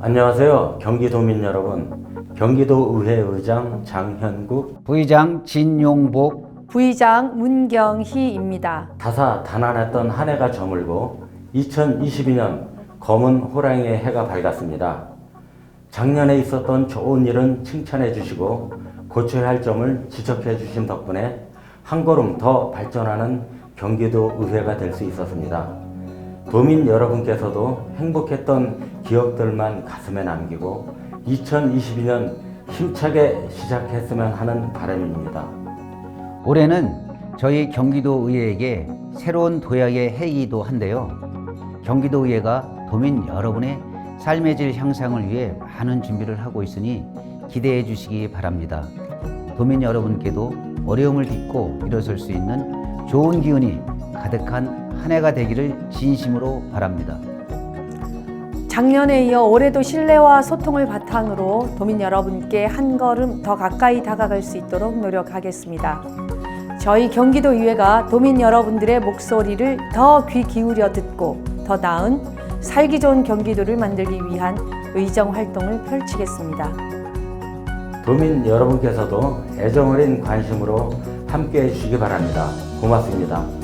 안녕하세요. 경기도민 여러분. 경기도의회 의장 장현국 부의장 진용복 부의장 문경희입니다. 다사다난했던 한 해가 저물고 2022년 검은 호랑이의 해가 밝았습니다. 작년에 있었던 좋은 일은 칭찬해 주시고 고쳐야 할 점을 지적해 주신 덕분에 한 걸음 더 발전하는 경기도 의회가 될 수 있었습니다. 도민 여러분께서도 행복했던 기억들만 가슴에 남기고 2022년 힘차게 시작했으면 하는 바람입니다. 올해는 저희 경기도의회에게 새로운 도약의 해이기도 한데요. 경기도의회가 도민 여러분의 삶의 질 향상을 위해 많은 준비를 하고 있으니 기대해 주시기 바랍니다. 도민 여러분께도 어려움을 딛고 일어설 수 있는 좋은 기운이 가득한 한 해가 되기를 진심으로 바랍니다. 작년에 이어 올해도 신뢰와 소통을 바탕으로 도민 여러분께 한 걸음 더 가까이 다가갈 수 있도록 노력하겠습니다. 저희 경기도 의회가 도민 여러분들의 목소리를 더 귀 기울여 듣고 더 나은 살기 좋은 경기도를 만들기 위한 의정 활동을 펼치겠습니다. 도민 여러분께서도 애정 어린 관심으로 함께 해주시기 바랍니다. 고맙습니다.